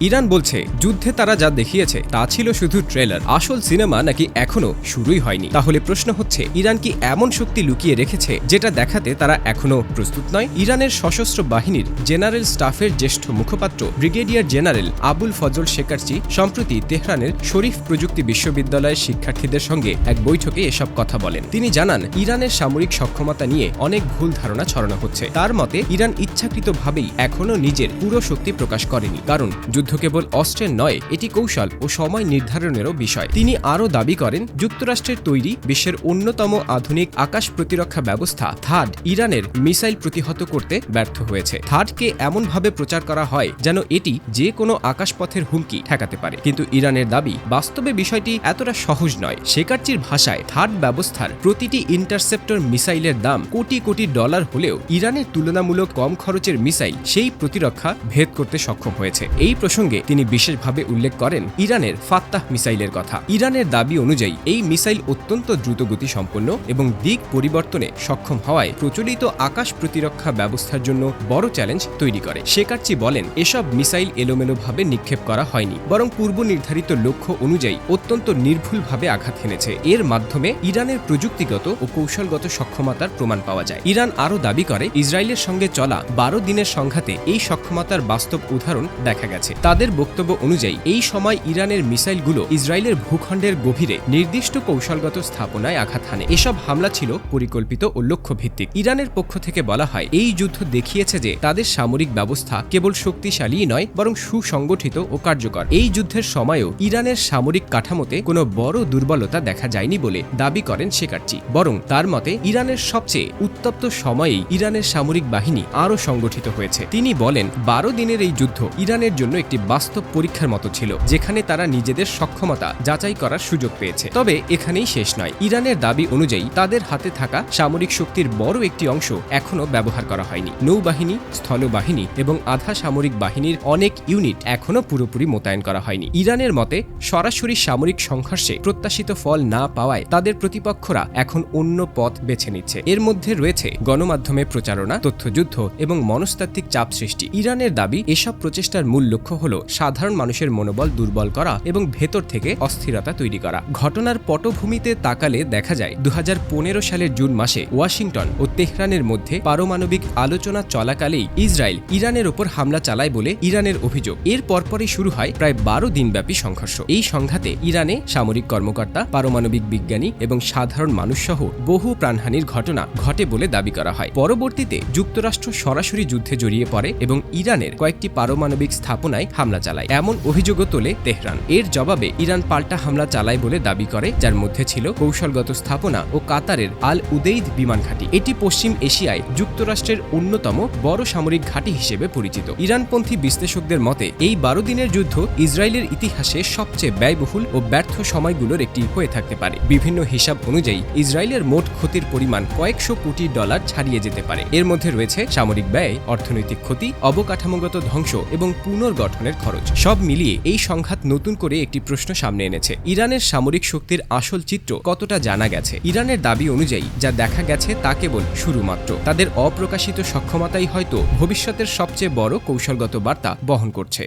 Iran বলছে, যুদ্ধে তারা যা দেখিয়েছে, তা ছিল শুধু ট্রেলার। আসল সিনেমা নাকি এখনও শুরুই হয়নি। তাহলে প্রশ্ন হচ্ছে, ইরান কি এমন শক্তি লুকিয়ে রেখেছে, যেটা দেখাতে তারা এখনও প্রস্তুত নয়? ইরানের সশস্ত্র বাহিনীর জেনারেল স্টাফের জ্যেষ্ঠ মুখপাত্র, brigadier general Abul Fazl Shekarchi সম্প্রতি তেহরানের শরীফ প্রযুক্তি বিশ্ববিদ্যালয়ের শিক্ষার্থীদের সঙ্গে এক বৈঠকে এসব কথা বলেন। তিনি জানান, ইরানের সামরিক সক্ষমতা নিয়ে অনেক ভুল ধারণা ছড়ানো হচ্ছে। তার মতে, ইরান ইচ্ছাকৃতভাবেই এখনও নিজের পুরো শক্তি প্রকাশ করেনি। কারণ যুদ্ধ কেবল অস্ত্রের নয়, এটি কৌশল ও সময় নির্ধারণেরও বিষয়। তিনি আরও দাবি করেন, যুক্তরাষ্ট্রের তৈরি বিশ্বের অন্যতম আধুনিক আকাশ প্রতিরক্ষা ব্যবস্থা থাড ইরানের মিসাইল প্রতিহত করতে ব্যর্থ হয়েছে। থাডকে এমনভাবে প্রচার করা হয় যেন এটি যে কোনো আকাশপথের হুমকি ঠেকাতে পারে। কিন্তু ইরানের দাবি বাস্তবে বিষয়টি এতটা সহজ নয়। শেকারচির ভাষায় থার্ড ব্যবস্থার প্রতিটি ইন্টারসেপ্টর মিসাইলের দাম কোটি কোটি ডলার হলেও ইরানের তুলনামূলক কম খরচের মিসাইল সেই প্রতিরক্ষা ভেদ করতে সক্ষম হয়েছে। এই প্রসঙ্গে তিনি বিশেষভাবে উল্লেখ করেন ইরানের ফাত্তাহ মিসাইলের কথা। ইরানের দাবি অনুযায়ী এই মিসাইল অত্যন্ত দ্রুতগতি সম্পন্ন এবং দিক পরিবর্তনে সক্ষম হওয়ায় প্রচলিত আকাশ প্রতিরক্ষা ব্যবস্থার জন্য বড় চ্যালেঞ্জ তৈরি করে। শেকারচি বলেন, এসব মিসাইল এলোমেলোভাবে নিক্ষেপ করা হয়নি, বরং পূর্ব নির্ধারিত লক্ষ্য অনুযায়ী অত্যন্ত নির্ভুলভাবে আঘাত হেনেছে। এর মাধ্যমে ইরানের প্রযুক্তিগত ও কৌশলগত সক্ষমতার প্রমাণ পাওয়া যায়। ইরান আরও দাবি করে, ইসরায়েলের সঙ্গে চলা বারো দিনের সংঘাতে এই সক্ষমতার বাস্তব উদাহরণ দেখা গেছে। তাদের বক্তব্য অনুযায়ী, এই সময় ইরানের মিসাইলগুলো ইসরায়েলের ভূখণ্ডের গভীরে নির্দিষ্ট কৌশলগত স্থাপনায় আঘাত হানে। এসব হামলা ছিল পরিকল্পিত ও লক্ষ্যভিত্তিক। ইরানের পক্ষ থেকে বলা হয়, এই যুদ্ধ দেখিয়েছে যে তাদের সামরিক ব্যবস্থা কেবল শক্তিশালী নয়, বরং সুসংগঠিত ও কার্যকর। এই যুদ্ধের সময়ও ইরানের সামরিক কাঠামোতে কোনো বড় দুর্বলতা দেখা যায়নি বলে দাবি করেন শেকারচি বরং তার মতে, ইরানের সবচেয়ে উত্তপ্ত সময়েই ইরানের সামরিক বাহিনী আরও সংগঠিত হয়েছে। তিনি বলেন, বারো দিনের এই যুদ্ধ ইরানের জন্য একটি বাস্তব পরীক্ষার মতো ছিল, যেখানে তারা নিজেদের সক্ষমতা যাচাই করার সুযোগ পেয়েছে। তবে এখানেই শেষ নয়। ইরানের দাবি অনুযায়ী তাদের হাতে থাকা সামরিক শক্তির বড় একটি অংশ এখনও ব্যবহার করা হয়নি। নৌবাহিনী, স্থলবাহিনী এবং আধা সামরিক বাহিনীর অনেক ইউনিট এখনও পুরোপুরি মোতায়েন করা হয়নি। ইরানের মতে, সরাসরি সামরিক সংঘর্ষে প্রত্যাশিত ফল না পাওয়ায় তাদের প্রতিপক্ষরা এখন অন্য পথ বেছে নিচ্ছে। এর মধ্যে রয়েছে গণমাধ্যমে প্রচারণা, তথ্যযুদ্ধ এবং মনস্তাত্ত্বিক চাপ সৃষ্টি। ইরানের দাবি, এসব প্রচেষ্টার মূল লক্ষ্য হল সাধারণ মানুষের মনোবল দুর্বল করা এবং ভেতর থেকে অস্থিরতা তৈরি করা। ঘটনার পটভূমিতে তাকালে দেখা যায়, দুহাজার পনেরো সালের জুন মাসে ওয়াশিংটন ও তেহরানের মধ্যে পারমাণবিক আলোচনা চলাকালেই ইসরায়েল ইরানের ওপর হামলা চালায় বলে ইরানের অভিযোগ। এর পরপরই শুরু হয় প্রায় বারো দিনব্যাপী সংঘর্ষ। এই সংঘাতে ইরানে সামরিক কর্মকর্তা, পারমাণবিক বিজ্ঞানী এবং সাধারণ মানুষ সহ বহু প্রাণহানির ঘটনা ঘটে বলে দাবি করা হয়। পরবর্তীতে যুক্তরাষ্ট্র সরাসরি যুদ্ধে জড়িয়ে পড়ে এবং ইরানের কয়েকটি পারমাণবিক স্থাপনায় হামলা চালায়। এমন অভিযোগও তোলে তেহরান। এর জবাবে ইরান পাল্টা হামলা চালায় বলে দাবি করে, যার মধ্যে ছিল কৌশলগত স্থাপনা ও কাতারের আল উদেইদ বিমান ঘাঁটি। এটি পশ্চিম এশিয়ায় যুক্তরাষ্ট্রের অন্যতম বড় সামরিক ঘাঁটি হিসেবে পরিচিত। ইরানপন্থী বিশ্লেষকদের মতে, এই বারো দিনের যুদ্ধ ইসরায়েলের ইতিহাসে সবচেয়ে ব্যয়বহুল ও ব্যর্থ সময়গুলোর একটি হয়ে থাকতে পারে। বিভিন্ন হিসাব অনুযায়ী, ইসরায়েলের মোট ক্ষতির পরিমাণ কয়েকশো কোটি ডলার ছাড়িয়ে যেতে পারে। এর মধ্যে রয়েছে সামরিক ব্যয়, অর্থনৈতিক ক্ষতি, অবকাঠামোগত ধ্বংস এবং পুনর্গঠনের খরচ। সব মিলিয়ে এই সংঘাত নতুন করে একটি প্রশ্ন সামনে এনেছে। ইরানের সামরিক শক্তির আসল চিত্র কতটা জানা গেছে? ইরানের দাবি অনুযায়ী যা দেখা গেছে তা কেবল শুরু মাত্র তাদের অপ্রকাশিত সক্ষমতাই হয়তো ভবিষ্যতের সবচেয়ে বড় কৌশলগত বার্তা বহন করছে।